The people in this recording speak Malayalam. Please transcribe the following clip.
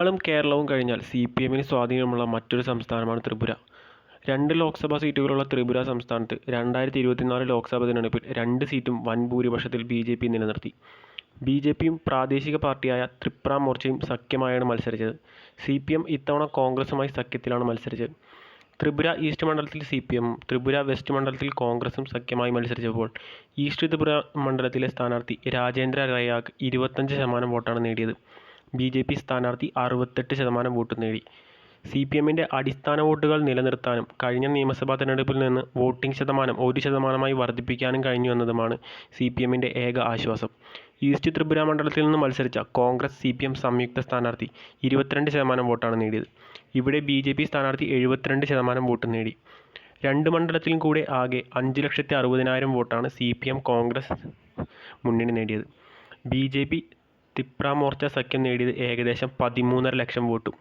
ബംഗാളും കേരളവും കഴിഞ്ഞാൽ സി പി എമ്മിന് സ്വാധീനമുള്ള മറ്റൊരു സംസ്ഥാനമാണ് ത്രിപുര. രണ്ട് ലോക്സഭാ സീറ്റുകളുള്ള ത്രിപുര സംസ്ഥാനത്ത് രണ്ടായിരത്തി ഇരുപത്തിനാല് ലോക്സഭാ തിരഞ്ഞെടുപ്പിൽ രണ്ട് സീറ്റും വൻ ഭൂരിപക്ഷത്തിൽ ബി ജെ പി നിലനിർത്തി. ബി ജെ പിയും പ്രാദേശിക പാർട്ടിയായ ത്രിപുര മോർച്ചയും സഖ്യമായാണ് മത്സരിച്ചത്. സി പി എം ഇത്തവണ കോൺഗ്രസുമായി സഖ്യത്തിലാണ് മത്സരിച്ചത്. ത്രിപുര ഈസ്റ്റ് മണ്ഡലത്തിൽ സി പി എമ്മും ത്രിപുര വെസ്റ്റ് മണ്ഡലത്തിൽ കോൺഗ്രസും സഖ്യമായി മത്സരിച്ചപ്പോൾ ഈസ്റ്റ് ത്രിപുര മണ്ഡലത്തിലെ സ്ഥാനാർത്ഥി രാജേന്ദ്ര റയാഗ് ഇരുപത്തഞ്ച് ശതമാനം വോട്ടാണ് നേടിയത്. ബി ജെ പി സ്ഥാനാർത്ഥി അറുപത്തെട്ട് ശതമാനം വോട്ട് നേടി. സി പി എമ്മിന്റെ അടിസ്ഥാന വോട്ടുകൾ നിലനിർത്താനും കഴിഞ്ഞ നിയമസഭാ തെരഞ്ഞെടുപ്പിൽ നിന്ന് വോട്ടിംഗ് ശതമാനം ഒരു ശതമാനമായി വർദ്ധിപ്പിക്കാനും കഴിഞ്ഞു എന്നതുമാണ് സി പി എമ്മിന്റെ ഏക ആശ്വാസം. ഈസ്റ്റ് ത്രിപുര മണ്ഡലത്തിൽ നിന്ന് മത്സരിച്ച കോൺഗ്രസ് സി പി എം സംയുക്ത സ്ഥാനാർത്ഥി ഇരുപത്തിരണ്ട് ശതമാനം വോട്ടാണ് നേടിയത്. ഇവിടെ ബി ജെ പി സ്ഥാനാർത്ഥി എഴുപത്തിരണ്ട് ശതമാനം വോട്ട് നേടി. രണ്ട് മണ്ഡലത്തിലും കൂടെ ആകെ അഞ്ച് ലക്ഷത്തി അറുപതിനായിരം വോട്ടാണ് സി പി എം കോൺഗ്രസ് മുന്നണി നേടിയത്. B J P Tripura Morcha സഖ്യം നേടിയത് ഏകദേശം പതിമൂന്നര ലക്ഷം വോട്ടും.